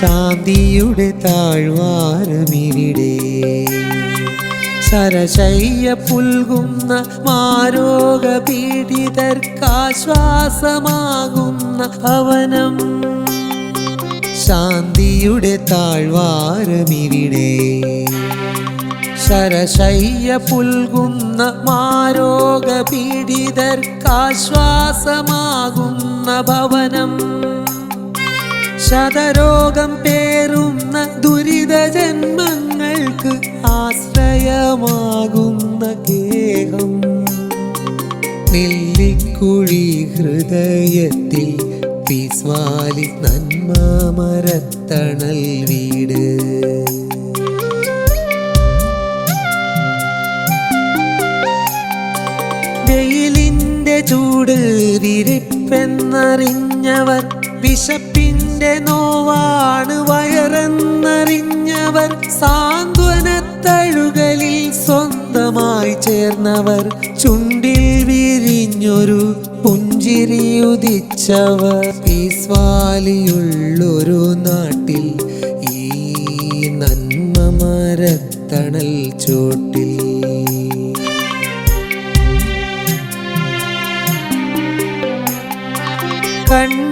ശാന്തിയുടെ താഴ്വാരമിവിടെ. സരശയ്യ പുൽകുന്ന മാരോഗ പീഡിതർക്കാശ്വാസമാകുന്ന ഭവനം. ശാന്തിയുടെ താഴ്വാരമിവിടെ. ശരശയ്യ പുൽകുന്ന മാരോഗ പീഡിതർക്കാശ്വാസമാകുന്ന ഭവനം. ശതരോഗം പേറുന്ന ദുരിത ജന്മങ്ങൾക്ക് ആശ്രയമാകുന്ന കേഹം നെല്ലിക്കുഴി ഹൃദയത്തിൽ പിസ്വാലി നന്മ മരത്തണൽ വീട് ചൂട് വിരിപ്പെന്നറിഞ്ഞവർ വിശപ്പിന്റെ നോവാണ് വയറെന്നറിഞ്ഞവർ. സാന്ത്വനത്തഴുകലിൽ സ്വന്തമായി ചേർന്നവർ. ചുണ്ടിൽ വിരിഞ്ഞൊരു പുഞ്ചിരിയുദിച്ചവർ പീസ്വാലിയുള്ളൊരു നാട്ടിൽ ഈ നന്മ മരത്തണൽ ചോട്ടിൽ. കണ്ണിലെ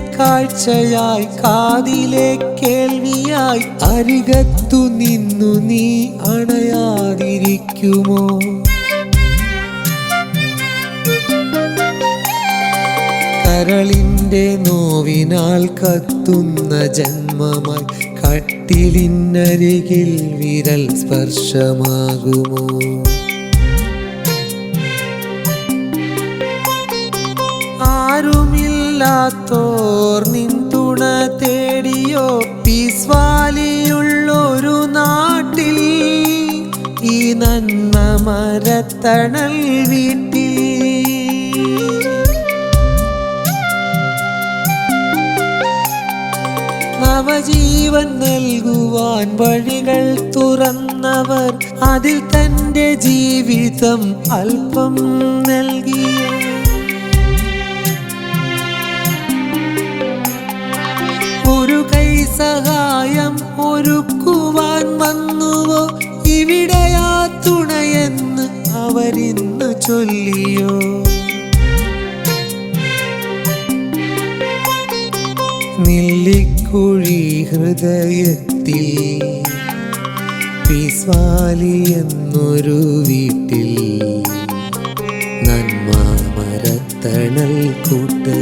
കാഴ്ചയായി കാതിലെ കേൾവിയായി അരികത്തു നിന്നു നീ അണയാതിരിക്കുമോ? കരളിന്റെ നോവിനാൽ കത്തുന്ന ജന്മമായി കട്ടിലിന്നരികിൽ വിരൽ സ്പർശമാകുമോ? ആരുമില്ലാത്തോർ നിൻ തുണ തേടിയോ? പീസ്വാലിയുള്ളൊരു നാട്ടിൽ ഈ നന്മ മരത്തണൽ വീട്ടിൽ നവജീവൻ നൽകുവാൻ വഴികൾ തുറന്നവർ അതിൽ തന്റെ ജീവിതം അല്പം നൽകിയ സഹായം ഒരുക്കുവാൻ വന്നുവോ? ഇവിടെയാ തുണയെന്ന് അവരിന്ന് ചൊല്ലിയോ? നെല്ലിക്കുഴി ഹൃദയത്തിൽ പിസ്വാലി എന്നൊരു വീട്ടിൽ നന്മ മരത്തണൽ കൂട്ട്.